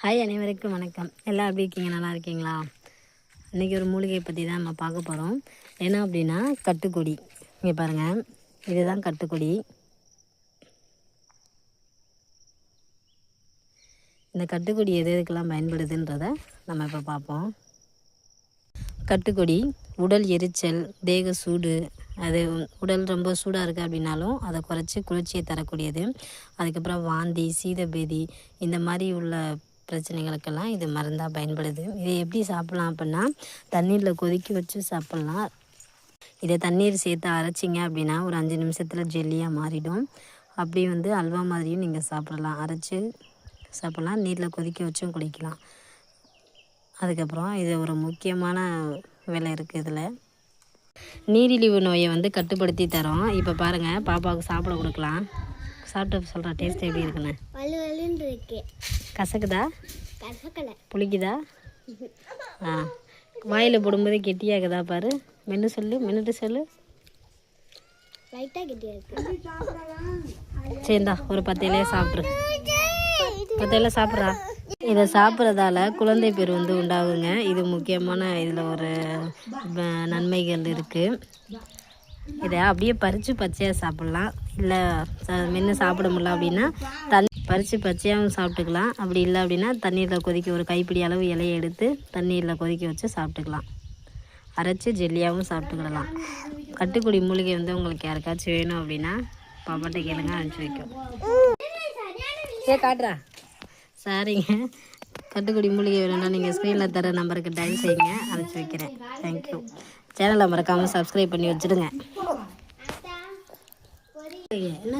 Hi அனைவருக்கும் வணக்கம். எல்லாம் எப்படி இருக்கீங்க? நல்லா இருக்கீங்களா? இன்றைக்கி ஒரு மூலிகையை பற்றி தான் நம்ம பார்க்க போகிறோம் என்ன அப்படின்னா கட்டுக்கொடி. இங்கே பாருங்கள் இதுதான் கட்டுக்கொடி. இந்த கட்டுக்கொடி எது எதுக்கெல்லாம் பயன்படுதுன்றத நம்ம இப்போ பார்ப்போம். கட்டுக்கொடி உடல் எரிச்சல் தேக சூடு அது உடல் ரொம்ப சூடாக இருக்குது அப்படின்னாலும் அதை குறைச்சி குளிர்ச்சியை தரக்கூடியது. அதுக்கப்புறம் வாந்தி சீதபேதி இந்த மாதிரி உள்ள பிரச்சனைகளுக்கெல்லாம் இது மருந்தாக பயன்படுது. இதை எப்படி சாப்பிட்லாம் அப்படின்னா தண்ணீரில் கொதிக்க வச்சு சாப்பிட்லாம். இதை தண்ணீர் சேர்த்து அரைச்சிங்க அப்படின்னா ஒரு அஞ்சு நிமிஷத்தில் ஜெல்லியாக மாறிடும். அப்படி வந்து அல்வா மாதிரியும் நீங்கள் சாப்பிடலாம். அரைச்சி சாப்பிட்லாம். நீரில் கொதிக்க வச்சும் குடிக்கலாம். அதுக்கப்புறம் இது ஒரு முக்கியமான வேலை இருக்குது இதில். நீரிழிவு நோயை வந்து கட்டுப்படுத்தி தரோம். இப்போ பாருங்கள் பாப்பாவுக்கு சாப்பிட கொடுக்கலாம். சாப்பிட்டு சொல்கிறேன் டேஸ்ட் எப்படி இருக்குன்னு? கசக்குதா? புளிக்குதா? ஆ. வாயில் போடும்போது கெட்டியாகுதா பாரு. மென்று சொல்லு மென்னுட்டு சொல்லு. சரிந்தா ஒரு பத்து இலையை சாப்பிட்ரு. பத்து இலை சாப்பிட்றா? இதை சாப்பிட்றதால குழந்தை பேர் வந்து உண்டாகுங்க இது முக்கியமான இதில் ஒரு நன்மைகள் இருக்குது இதை அப்படியே பறித்து பச்சையாக சாப்பிட்லாம். இல்லை மென்று சாப்பிட முடியல அப்படின்னா தண்ணி பறித்து பச்சையாகவும் சாப்பிட்டுக்கலாம். அப்படி இல்லை அப்படின்னா தண்ணீரில் கொதிக்க ஒரு கைப்பிடி அளவு இலையை எடுத்து தண்ணீரில் கொதிக்க வச்சு சாப்பிட்டுக்கலாம். அரைச்சி ஜெல்லியாகவும் சாப்பிட்டுக்கிடலாம் கட்டுக்குடி மூலிகை வந்து உங்களுக்கு யாருக்காச்சும் வேணும் அப்படின்னா பாப்பாட்ட கேளுங்க அனுப்பிச்சி வைக்கும். ஏ காட்டுறா. சரிங்க. கட்டுக்குடி மூலிகை வேணும்னா நீங்கள் ஸ்க்ரீனில் தர நம்பருக்கு டயல் செய்யுங்க அனுப்பிச்சி வைக்கிறேன். தேங்க்யூ சேனலை மறக்காமல் சப்ஸ்கிரைப் பண்ணி வச்சுடுங்க. என்ன